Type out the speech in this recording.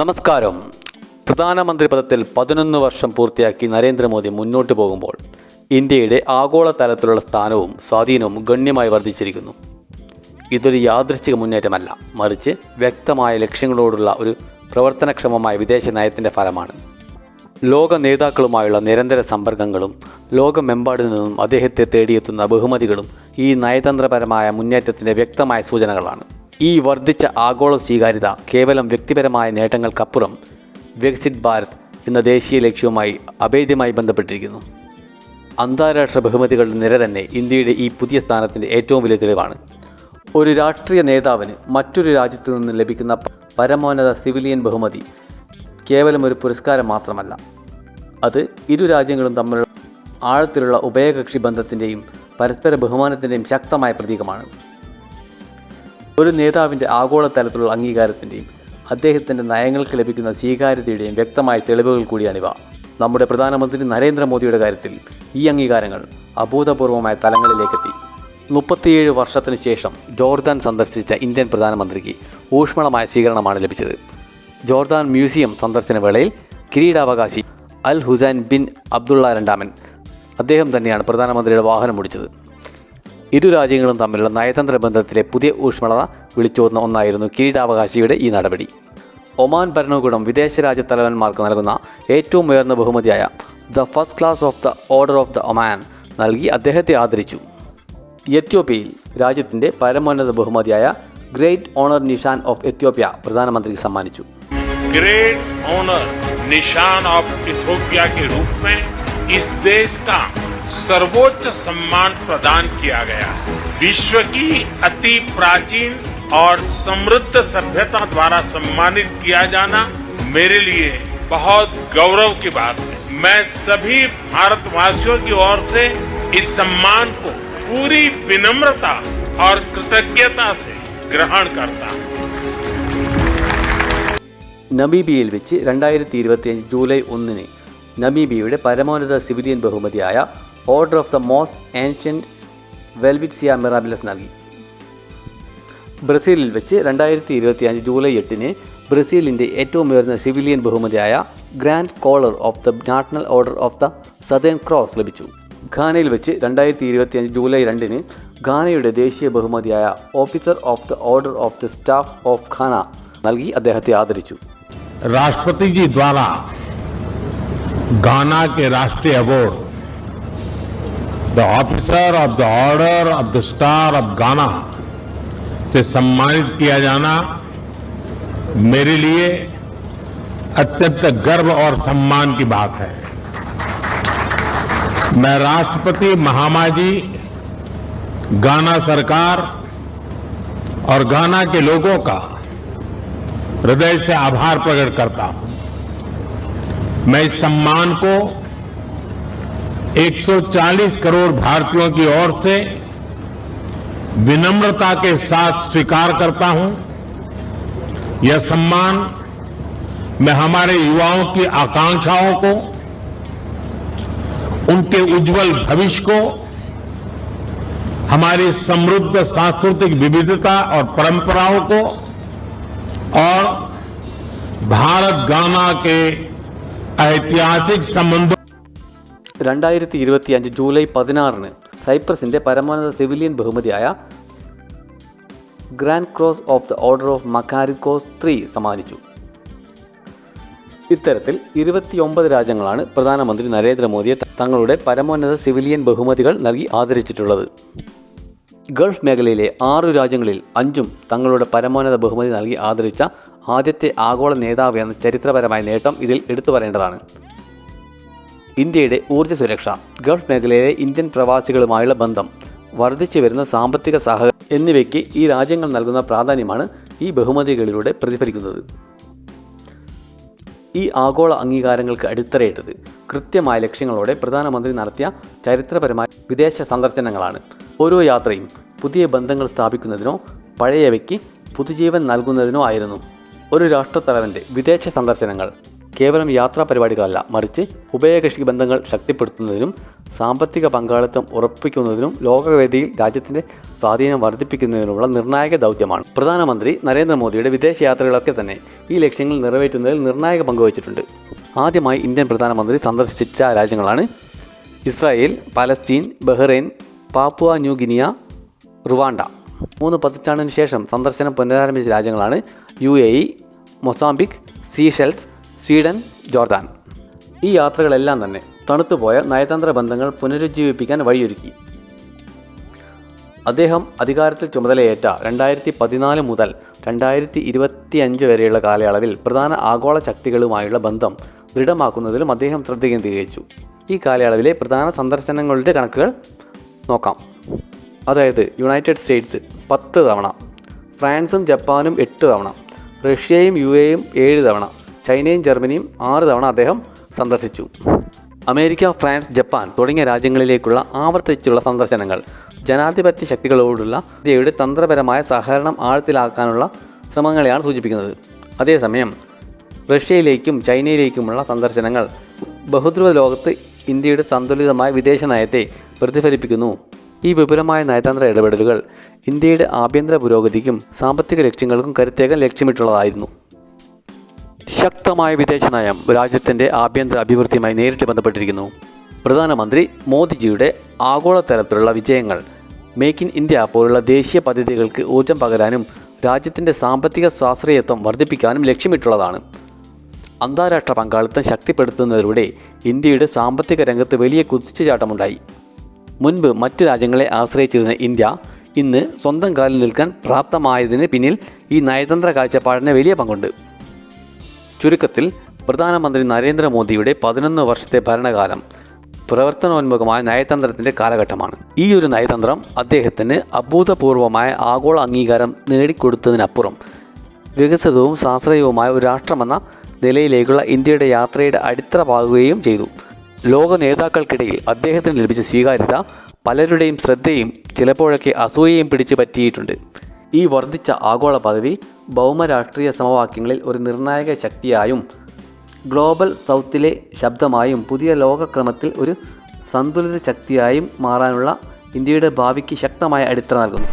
നമസ്കാരം. പ്രധാനമന്ത്രി പദത്തിൽ പതിനൊന്ന് വർഷം പൂർത്തിയാക്കി നരേന്ദ്രമോദി മുന്നോട്ട് പോകുമ്പോൾ ഇന്ത്യയുടെ ആഗോള തലത്തിലുള്ള സ്ഥാനവും സ്വാധീനവും ഗണ്യമായി വർദ്ധിച്ചിരിക്കുന്നു. ഇതൊരു യാദൃശ്ചിക മുന്നേറ്റമല്ല മറിച്ച് വ്യക്തമായ ലക്ഷ്യങ്ങളോടുള്ള ഒരു പ്രവർത്തനക്ഷമമായ വിദേശ നയത്തിന്റെ ഫലമാണ്. ലോക നേതാക്കളുമായുള്ള നിരന്തര സമ്പർക്കങ്ങളും ലോകമെമ്പാടിൽ നിന്നും അദ്ദേഹത്തെ തേടിയെത്തുന്ന ബഹുമതികളും ഈ നയതന്ത്രപരമായ മുന്നേറ്റത്തിന്റെ വ്യക്തമായ സൂചനകളാണ്. ഈ വർദ്ധിച്ച ആഗോള സ്വീകാര്യത കേവലം വ്യക്തിപരമായ നേട്ടങ്ങൾക്കപ്പുറം വികസിത് ഭാരത് എന്ന ദേശീയ ലക്ഷ്യവുമായി അഭേദ്യമായി ബന്ധപ്പെട്ടിരിക്കുന്നു. അന്താരാഷ്ട്ര ബഹുമതികളുടെ നിര തന്നെ ഇന്ത്യയുടെ ഈ പുതിയ സ്ഥാനത്തിന്റെ ഏറ്റവും വലിയ തെളിവാണ്. ഒരു രാഷ്ട്രീയ നേതാവിന് മറ്റൊരു രാജ്യത്തു നിന്ന് ലഭിക്കുന്ന പരമോന്നത സിവിലിയൻ ബഹുമതി കേവലം ഒരു പുരസ്കാരം മാത്രമല്ല. അത് ഇരു രാജ്യങ്ങളും തമ്മിലുള്ള ആഴത്തിലുള്ള ഉഭയകക്ഷി ബന്ധത്തിന്റെയും പരസ്പര ബഹുമാനത്തിന്റെയും ശക്തമായ പ്രതീകമാണ്. ഒരു നേതാവിന്റെ ആഗോള തലത്തിലുള്ള അംഗീകാരത്തിന്റെയും അദ്ദേഹത്തിന്റെ നയങ്ങൾക്ക് ലഭിക്കുന്ന സ്വീകാര്യതയുടെയും വ്യക്തമായ തെളിവുകൾ കൂടിയാണിവ. നമ്മുടെ പ്രധാനമന്ത്രി നരേന്ദ്രമോദിയുടെ കാര്യത്തിൽ ഈ അംഗീകാരങ്ങൾ അഭൂതപൂർവമായ തലങ്ങളിലേക്കെത്തി. മുപ്പത്തിയേഴ് വർഷത്തിനു ശേഷം ജോർദാൻ സന്ദർശിച്ച ഇന്ത്യൻ പ്രധാനമന്ത്രിക്ക് ഊഷ്മളമായ സ്വീകരണമാണ് ലഭിച്ചത്. ജോർദാൻ മ്യൂസിയം സന്ദർശന വേളയിൽ കിരീടാവകാശി അൽ ഹുസൈൻ ബിൻ അബ്ദുള്ള രണ്ടാമൻ അദ്ദേഹം തന്നെയാണ് പ്രധാനമന്ത്രിയുടെ വാഹനം ഓടിച്ചത്. ഇരു രാജ്യങ്ങളും തമ്മിലുള്ള നയതന്ത്ര ബന്ധത്തിലെ പുതിയ ഊഷ്മളത വിളിച്ചോതുന്ന ഒന്നായിരുന്നു കിരീടാവകാശിയുടെ ഈ നടപടി ഒമാൻ ഭരണകൂടം വിദേശ രാജ്യ തലവന്മാർക്ക് നൽകുന്ന ഏറ്റവും ഉയർന്ന ബഹുമതിയായ the first class of the order of the Oman നൽകി അദ്ദേഹത്തെ ആദരിച്ചു എത്യോപ്യയിൽ രാജ്യത്തിൻ്റെ പരമോന്നത ബഹുമതിയായ great honour Nishan of Ethiopia പ്രധാനമന്ത്രിക്ക് സമ്മാനിച്ചു great honour Nishan of Ethiopia के रूप में इस देश का सर्वोच्च सम्मान प्रदान किया गया है विश्व की अति प्राचीन और समृद्ध सभ्यता द्वारा सम्मानित किया जाना मेरे लिए बहुत गौरव की बात है मैं सभी भारतवासियों की ओर से इस सम्मान को पूरी विनम्रता और कृतज्ञता से ग्रहण करता हूं നമീബിയയിൽ വെച്ച് രണ്ടായിരത്തി ഇരുപത്തിയഞ്ച് ജൂലൈ ഒന്നിന് നമീബിയയുടെ പരമോന്നത സിവിലിയൻ ബഹുമതിയായ order of the most ancient Welwitschia mirabilis നൽകി. ബ്രസീലിൽ വെച്ച് രണ്ടായിരത്തി ഇരുപത്തി അഞ്ച് ജൂലൈ എട്ടിന് ബ്രസീലിന്റെ ഏറ്റവും ഉയർന്ന സിവിലിയൻ ബഹുമതിയായ grand collar of the national order of the southern cross ലഭിച്ചു. ഖാനയിൽ വെച്ച് രണ്ടായിരത്തി ഇരുപത്തി അഞ്ച് ജൂലൈ രണ്ടിന് ഖാനയുടെ ദേശീയ ബഹുമതിയായ officer of the order of the star of Ghana നൽകി അദ്ദേഹത്തെ ആദരിച്ചു. രാഷ്ട്രപതിജി ദ്വാരാ ഖാന രാഷ്ട്രീയ award the officer of the order of the star of Ghana से सम्मानित किया जाना मेरे लिए अत्यंत गर्व और सम्मान की बात है। मैं राष्ट्रपति महामाजी गाना सरकार और गाना के लोगों का हृदय से आभार प्रकट करता हूँ। मैं इस सम्मान को 140 करोड़ भारतीयों की ओर से विनम्रता के साथ स्वीकार करता हूँ। यह सम्मान मैं हमारे युवाओं की आकांक्षाओं को, उनके उज्जवल भविष्य को, हमारी समृद्ध सांस्कृतिक विविधता और परंपराओं को और भारत गाना के ऐतिहासिक संबंधों രണ്ടായിരത്തി ഇരുപത്തി അഞ്ച് ജൂലൈ പതിനാറിന് സൈപ്രസിന്റെ പരമോന്നത സിവിലിയൻ ബഹുമതിയായ grand cross of the order of Makarios three സമ്മാനിച്ചു. ഇത്തരത്തിൽ ഇരുപത്തിയൊമ്പത് രാജ്യങ്ങളാണ് പ്രധാനമന്ത്രി നരേന്ദ്രമോദിയെ തങ്ങളുടെ പരമോന്നത സിവിലിയൻ ബഹുമതികൾ നൽകി ആദരിച്ചിട്ടുള്ളത്. ഗൾഫ് മേഖലയിലെ ആറു രാജ്യങ്ങളിൽ അഞ്ചും തങ്ങളുടെ പരമോന്നത ബഹുമതി നൽകി ആദരിച്ച ആദ്യത്തെ ആഗോള നേതാവ് എന്ന ചരിത്രപരമായ നേട്ടം ഇതിൽ എടുത്തു പറയേണ്ടതാണ്. ഇന്ത്യയുടെ ഊർജ സുരക്ഷ ഗൾഫ് മേഖലയിലെ ഇന്ത്യൻ പ്രവാസികളുമായുള്ള ബന്ധം വർദ്ധിച്ചു വരുന്ന സാമ്പത്തിക സഹകരണം എന്നിവയ്ക്ക് ഈ രാജ്യങ്ങൾ നൽകുന്ന പ്രാധാന്യമാണ് ഈ ബഹുമതികളിലൂടെ പ്രതിഫലിക്കുന്നത്. ഈ ആഗോള അംഗീകാരങ്ങൾക്ക് അടിത്തറയിട്ടത് കൃത്യമായ ലക്ഷ്യങ്ങളോടെ പ്രധാനമന്ത്രി നടത്തിയ ചരിത്രപരമായ വിദേശ സന്ദർശനങ്ങളാണ്. ഓരോ യാത്രയും പുതിയ ബന്ധങ്ങൾ സ്ഥാപിക്കുന്നതിനോ പഴയവയ്ക്ക് പുതുജീവൻ നൽകുന്നതിനോ ആയിരുന്നു. ഒരു രാഷ്ട്രത്തലവന്റെ വിദേശ സന്ദർശനങ്ങൾ കേവലം യാത്രാ പരിപാടികളല്ല മറിച്ച് ഉഭയകക്ഷി ബന്ധങ്ങൾ ശക്തിപ്പെടുത്തുന്നതിനും സാമ്പത്തിക പങ്കാളിത്തം ഉറപ്പിക്കുന്നതിനും ലോകവേദിയിൽ രാജ്യത്തിന്റെ സ്വാധീനം വർദ്ധിപ്പിക്കുന്നതിനുമുള്ള നിർണായക ദൗത്യമാണ്. പ്രധാനമന്ത്രി നരേന്ദ്രമോദിയുടെ വിദേശയാത്രകളൊക്കെ തന്നെ ഈ ലക്ഷ്യങ്ങൾ നിറവേറ്റുന്നതിൽ നിർണായക പങ്കുവച്ചിട്ടുണ്ട് ആദ്യമായി ഇന്ത്യൻ പ്രധാനമന്ത്രി സന്ദർശിച്ച രാജ്യങ്ങളാണ് Israel Palestine Bahrain Papua New Guinea Rwanda. മൂന്ന് പതിറ്റാണ്ടിന് ശേഷം സന്ദർശനം പുനരാരംഭിച്ച രാജ്യങ്ങളാണ് U A E Mozambique Seychelles Sweden Jordan. ഈ യാത്രകളെല്ലാം തന്നെ തണുത്തുപോയ നയതന്ത്ര ബന്ധങ്ങൾ പുനരുജ്ജീവിപ്പിക്കാൻ വഴിയൊരുക്കി. അദ്ദേഹം അധികാരത്തിൽ ചുമതലയേറ്റ രണ്ടായിരത്തി പതിനാല് മുതൽ രണ്ടായിരത്തി ഇരുപത്തി അഞ്ച് വരെയുള്ള കാലയളവിൽ പ്രധാന ആഗോള ശക്തികളുമായുള്ള ബന്ധം ദൃഢമാക്കുന്നതിലും അദ്ദേഹം ശ്രദ്ധ കേന്ദ്രീകരിച്ചു. ഈ കാലയളവിലെ പ്രധാന സന്ദർശനങ്ങളുടെ കണക്കുകൾ നോക്കാം. അതായത് യുണൈറ്റഡ് സ്റ്റേറ്റ്സ് പത്ത് തവണ ഫ്രാൻസും ജപ്പാനും എട്ട് തവണ റഷ്യയും യു എയും ഏഴ് തവണ ചൈനയും ജർമ്മനിയും ആറ് തവണ അദ്ദേഹം സന്ദർശിച്ചു. അമേരിക്ക ഫ്രാൻസ് ജപ്പാൻ തുടങ്ങിയ രാജ്യങ്ങളിലേക്കുള്ള ആവർത്തിച്ചുള്ള സന്ദർശനങ്ങൾ. ജനാധിപത്യ ശക്തികളോടുള്ള ഇന്ത്യയുടെ തന്ത്രപരമായ സഹകരണം ആഴത്തിലാക്കാനുള്ള ശ്രമങ്ങളെയാണ് സൂചിപ്പിക്കുന്നത്. അതേസമയം റഷ്യയിലേക്കും ചൈനയിലേക്കുമുള്ള സന്ദർശനങ്ങൾ ബഹുദ്രുവ ലോകത്ത് ഇന്ത്യയുടെ സന്തുലിതമായ വിദേശ നയത്തെ പ്രതിഫലിപ്പിക്കുന്നു. ഈ വിപുലമായ നയതന്ത്ര ഇടപെടലുകൾ ഇന്ത്യയുടെ ആഭ്യന്തര പുരോഗതിക്കും സാമ്പത്തിക ലക്ഷ്യങ്ങൾക്കും കരുത്തേക്കാൻ ലക്ഷ്യമിട്ടുള്ളതായിരുന്നു. ശക്തമായ വിദേശ നയം രാജ്യത്തിന്റെ ആഭ്യന്തര അഭിവൃദ്ധിയുമായി നേരിട്ട് ബന്ധപ്പെട്ടിരിക്കുന്നു. പ്രധാനമന്ത്രി മോദിജിയുടെ ആഗോളതലത്തിലുള്ള വിജയങ്ങൾ മേക്ക് ഇൻ ഇന്ത്യ പോലുള്ള ദേശീയ പദ്ധതികൾക്ക് ഊർജം പകരാനും രാജ്യത്തിന്റെ സാമ്പത്തിക സ്വാശ്രയത്വം വർദ്ധിപ്പിക്കാനും ലക്ഷ്യമിട്ടുള്ളതാണ്. അന്താരാഷ്ട്ര പങ്കാളിത്തം ശക്തിപ്പെടുത്തുന്നതിലൂടെ ഇന്ത്യയുടെ സാമ്പത്തിക രംഗത്ത് വലിയ കുതിച്ചുചാട്ടമുണ്ടായി. മുൻപ് മറ്റ് രാജ്യങ്ങളെ ആശ്രയിച്ചിരുന്ന ഇന്ത്യ ഇന്ന് സ്വന്തം കാലിൽ നിൽക്കാൻ പ്രാപ്തമായതിന് പിന്നിൽ ഈ നയതന്ത്ര കാഴ്ചപ്പാടിന് വലിയ പങ്കുണ്ട്. ചുരുക്കത്തിൽ പ്രധാനമന്ത്രി നരേന്ദ്രമോദിയുടെ പതിനൊന്ന് വർഷത്തെ ഭരണകാലം പ്രവർത്തനോന്മുഖമായ നയതന്ത്രത്തിന്റെ കാലഘട്ടമാണ്. ഈ ഒരു നയതന്ത്രം അദ്ദേഹത്തിന് അഭൂതപൂർവമായ ആഗോള അംഗീകാരം നേടിക്കൊടുത്തതിനപ്പുറം വികസിതവും ശാസ്ത്രീയവുമായ ഒരു രാഷ്ട്രമെന്ന നിലയിലേക്കുള്ള ഇന്ത്യയുടെ യാത്രയുടെ അടിത്തറ പാകുകയും ചെയ്തു. ലോക നേതാക്കൾക്കിടയിൽ അദ്ദേഹത്തിന് ലഭിച്ച സ്വീകാര്യത പലരുടെയും ശ്രദ്ധയും ചിലപ്പോഴൊക്കെ അസൂയയും പിടിച്ചു പറ്റിയിട്ടുണ്ട്. ഈ വർദ്ധിച്ച ആഗോള പദവി ഭൗമരാഷ്ട്രീയ സമവാക്യങ്ങളിൽ ഒരു നിർണായക ശക്തിയായും ഗ്ലോബൽ സൗത്തിലെ ശബ്ദമായും പുതിയ ലോകക്രമത്തിൽ ഒരു സന്തുലിത ശക്തിയായും മാറാനുള്ള ഇന്ത്യയുടെ ഭാവിക്ക് ശക്തമായ അടിത്തറ നൽകുന്നു.